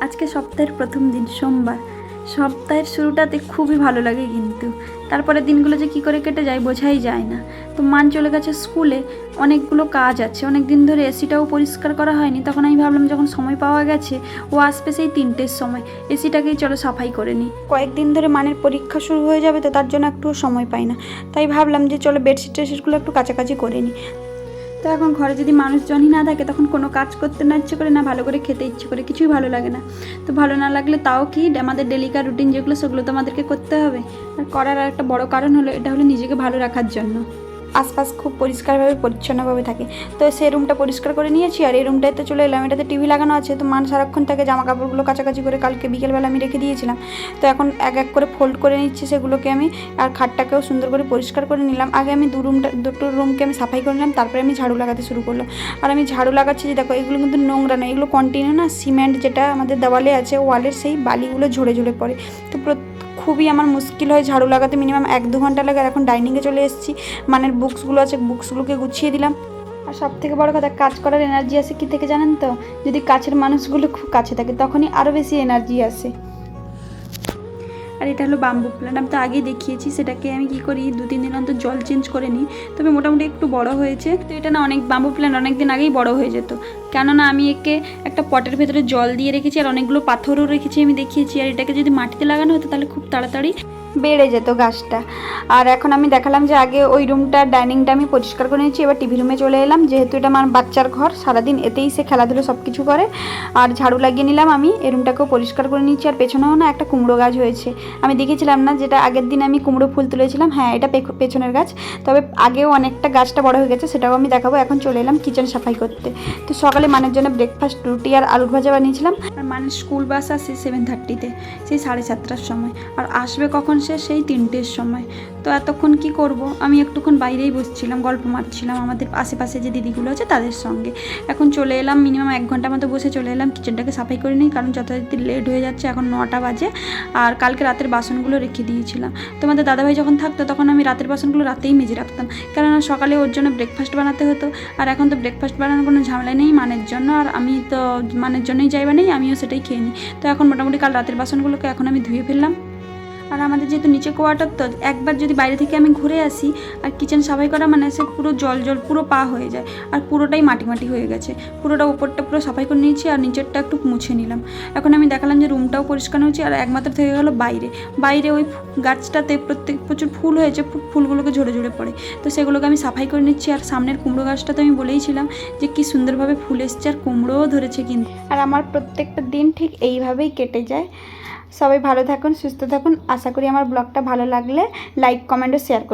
আজকে সপ্তাহের প্রথম দিন, সোমবার। সপ্তাহের শুরুটাতে খুবই ভালো লাগে কিন্তু। তারপরে দিনগুলো যে কী করে কেটে যায় বোঝাই যায় না। তো মান চলে গেছে স্কুলে, অনেকগুলো কাজ আছে। অনেক দিন ধরে এসিটাও পরিষ্কার করা হয়নি। তখন আমি ভাবলাম যখন সময় পাওয়া গেছে, ও আসবে সেই তিনটের সময়। এসিটাকেই চলো সাফাই করে নিই। কয়েকদিন ধরে মানের পরীক্ষা শুরু হয়ে যাবে তো তার জন্য একটু সময় পাই না। তাই ভাবলাম যে চলো বেডশিট টেডশিটগুলো একটু কাছাকাছি করে নিই। তো এখন ঘরে যদি মানুষজনই না থাকে, তখন কোনো কাজ করতে না ইচ্ছে করে, না ভালো করে খেতে ইচ্ছে করে, কিছুই ভালো লাগে না। তো ভালো না লাগলে তাও কি আমাদের ডেলিকার রুটিন যেগুলো, সেগুলো তো আমাদেরকে করতে হবে। আর করার আর একটা বড় কারণ হলো, এটা হলো নিজেকে ভালো রাখার জন্য। আশপাশ খুব পরিষ্কারভাবে, পরিচ্ছন্নভাবে থাকে। তো সেই রুমটা পরিষ্কার করে নিয়েছি আর এই রুমটায় তো চলে এলাম। এটাতে টিভি লাগানো আছে, তো মান সারাক্ষণ থাকে জামা কাপড়গুলো কাছাকাছি করে কালকে বিকেলবেলা আমি রেখে দিয়েছিলাম। তো এখন এক এক করে ফোল্ড করে নিচ্ছি সেগুলোকে আমি আর খাটটাকেও সুন্দর করে পরিষ্কার করে নিলাম। আগে আমি দু রুমটা, দুটো রুমকে আমি সাফাই করে নিলাম, তারপরে আমি ঝাড়ু লাগাতে শুরু করলাম। আর আমি ঝাড়ু লাগাচ্ছি যে দেখো, এগুলো কিন্তু নোংরা না, এগুলো কন্টিনিউ না সিমেন্ট যেটা আমাদের দেওয়ালে আছে ওয়ালের সেই বালিগুলো ঝরে ঝরে পড়ে। তো প্রত- খুবই আমার মুশকিল হয় ঝাড়ু লাগাতে মিনিমাম এক দু ঘণ্টা লাগে। আর এখন ডাইনিংয়ে চলে এসেছি। মানে বুকসগুলো আছে বুকসগুলোকে গুছিয়ে দিলাম। আর সব থেকে বড় কথা, কাজ করার এনার্জি আসে কী থেকে জানেন তো? যদি কাছের মানুষগুলো খুব কাছে থাকে, তখনই আরও বেশি এনার্জি আসে। আর এটা হলো বাম্বু প্ল্যান্ট আমি তো আগেই দেখিয়েছি, সেটাকে আমি কি করি দু তিন দিন অন্তর জল চেঞ্জ করে নিই। তবে মোটামুটি একটু বড় হয়েছে। তো এটা না অনেক বাম্বু প্ল্যান্ট অনেক দিন আগেই বড় হয়ে যেত। কেননা আমি একে একটা পটের ভেতরে জল দিয়ে রেখেছি, আর অনেকগুলো পাথরও রেখেছি, আমি দেখিয়েছি। আর এটাকে যদি মাটিতে লাগানো হতো, তাহলে খুব তাড়াতাড়ি বেড়ে যেত গাছটা। আর এখন আমি দেখালাম যে আগে ওই রুমটা ডাইনিংটা আমি পরিষ্কার করে নিয়েছি, এবার টিভি রুমে চলে এলাম। যেহেতু এটা আমার বাচ্চার ঘর, সারাদিন এতেই সে খেলাধুলো সব কিছু করে। আর ঝাড়ু লাগিয়ে নিলাম আমি এই রুমটাকেও পরিষ্কার করে নিচ্ছি আর পেছনেও না একটা কুমড়ো গাছ হয়েছে। আমি দেখেছিলাম না যেটা আগের দিন আমি কুমড়ো ফুল তুলেছিলাম। হ্যাঁ এটা পেছনের গাছ। তবে আগেও অনেকটা গাছটা বড় হয়ে গেছে, সেটাও আমি দেখাবো। এখন চলে এলাম কিচেন সাফাই করতে। তো সকালে মানের জন্য ব্রেকফাস্ট রুটি আর আলু ভাজা বানিয়েছিলাম। মানের স্কুল বাস আসে সেভেন থার্টিতে সেই সাড়ে সাতটার সময়। আর আসবে কখন সে? সেই তিনটের সময়। তো এতক্ষণ কি করব? আমি একটুক্ষণ বাইরেই বসছিলাম, গল্প মারছিলাম আমাদের আশেপাশে যে দিদিগুলো আছে তাদের সঙ্গে। এখন চলে এলাম মিনিমাম এক ঘণ্টা মতো বসে চলে এলাম কিচেনটাকে সাফাই করে নিই, কারণ যথারীতি লেট হয়ে যাচ্ছে, এখন নটা বাজে। আর কালকে রাতের বাসনগুলো রেখে দিয়েছিলাম। তোমাদের দাদাভাই যখন থাকতো, তখন আমি রাতের বাসনগুলো রাতেই মেজে রাখতাম। কেননা সকালে ওর জন্য ব্রেকফাস্ট বানাতে হতো। আর এখন তো ব্রেকফাস্ট বানানোর কোনো ঝামেলা নেই, মানের জন্য। আর আমি তো মানের জন্যই যাই নেই, আমিও সেটাই খেয়ে নিই। তো এখন মোটামুটি কাল রাতের বাসনগুলোকে এখন আমি ধুয়ে ফেললাম। আর আমাদের যেহেতু নিচে কোয়ার্টার, তো একবার যদি বাইরে থেকে আমি ঘুরে আসি, আর কিচেন সাফাই করা মানে সে পুরো জল জল পুরো পা হয়ে যায়। আর পুরোটাই মাটি মাটি হয়ে গেছে। পুরোটা উপরটা পুরো সাফাই করে নিয়েছি আর নিচেরটা একটু মুছে নিলাম। এখন আমি দেখালাম যে রুমটাও পরিষ্কার হয়েছে আর একমাত্র থেকে গেলো বাইরে। বাইরে ওই গাছটাতে প্রত্যেক প্রচুর ফুল হয়েছে ফুলগুলোকে ঝরে ঝরে পড়ে। তো সেগুলোকে আমি সাফাই করে নিচ্ছি আর সামনের কুমড়ো গাছটা তো আমি বলেইছিলাম যে কি সুন্দরভাবে ফুল এসছে আর কুমড়োও ধরেছে কিন্তু। আর আমার প্রত্যেকটা দিন ঠিক এইভাবেই কেটে যায়। সবাই ভালো থাকুন, সুস্থ থাকুন। আশা করি আমার ব্লগটা ভালো লাগলে লাইক, কমেন্ট ও শেয়ার করুন।